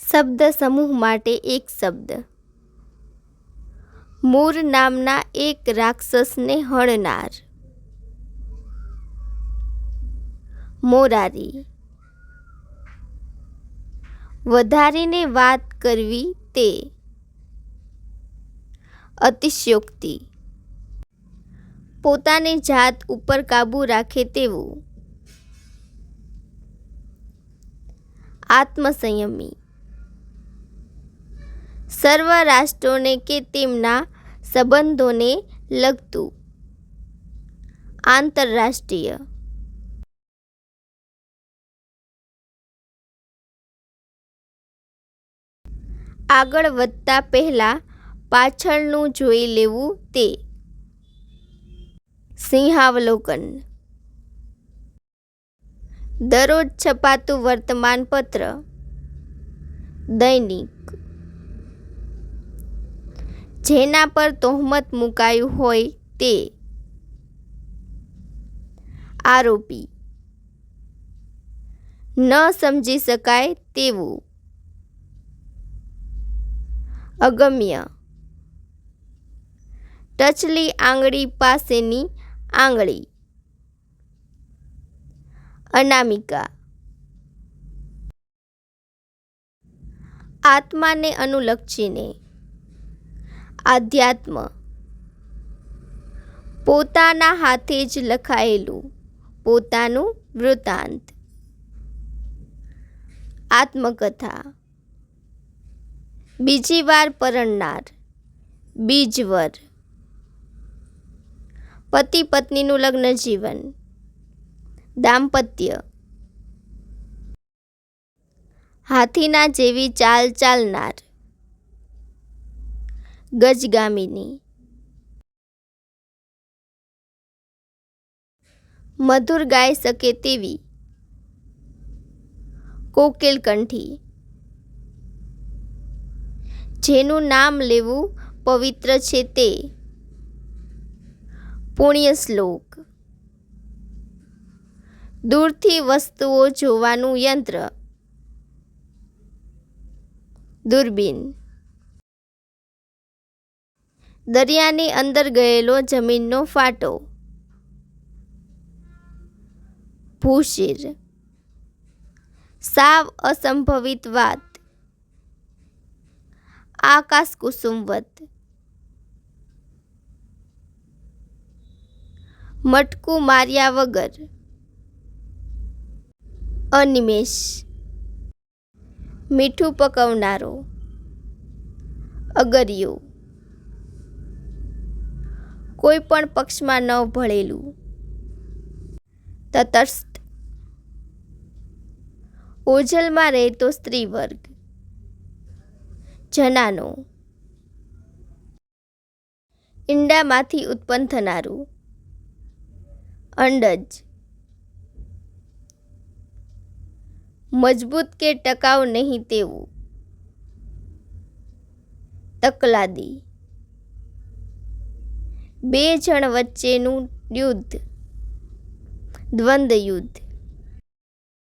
શબ્દ સમૂહ માટે એક શબ્દ. મોર નામના એક રાક્ષસને હણનાર. મોરારી. વધારીને વાત કરવી તે. અતિશયોક્તિ. પોતાની જાત ઉપર કાબૂ રાખે તેવું. આત્મસંયમી. સર્વ રાષ્ટ્રોને કે તેમના સંબંધોને લગતું. આંતરરાષ્ટ્રીય. આગળ વધતા પહેલા પાછળનું જોઈ લેવું તે. સિંહાવલોકન. દરરોજ છપાતું વર્તમાનપત્ર. દૈનિક. જેના પર તહોમત મુકાયું હોય તે. આરોપી. ન સમજી શકાય તેવું. અગમ્ય. ટચલી આંગળી પાસેની આંગળી. અનામિકા. આત્માને અનુલક્ષીને આધ્યાત્મ. પોતાના હાથે જ લખાયેલું પોતાનું વૃતાંત આત્મકથા. બીજી વાર પરણનાર. બીજવર. પતિ પત્નીનું લગ્ન જીવન. દાંપત્ય. હાથીના જેવી ચાલ ચાલનાર. ગજગામિની. મધુર ગાઈ શકે તેવી. કોકિલ કંઠી. જેનું નામ લેવું પવિત્ર છે તે. પુણ્ય શ્લોક. દૂરથી વસ્તુઓ જોવાનું યંત્ર. દૂરબીન. દરિયાની અંદર ગયેલો જમીનનો ફાટો. ભૂશિર. સાવ અસંભવિત વાત. આકાશ કુસુમવત. મટકું માર્યા વગર. અનિમેષ. મીઠું પકવનારો. અગરિયો. કોઈ પણ પક્ષમાં ન ભળેલું. તટસ્થ. ઓઝલમાં રહેતો સ્ત્રી વર્ગ જનાનો. ઈંડામાંથી ઉત્પન્ન થનારું. અંડજ. મજબૂત કે ટકાઉ નહીં તેવું. તકલાદી. બે જણ વચ્ચેનું યુદ્ધ દ્વંદ્વ યુદ્ધ.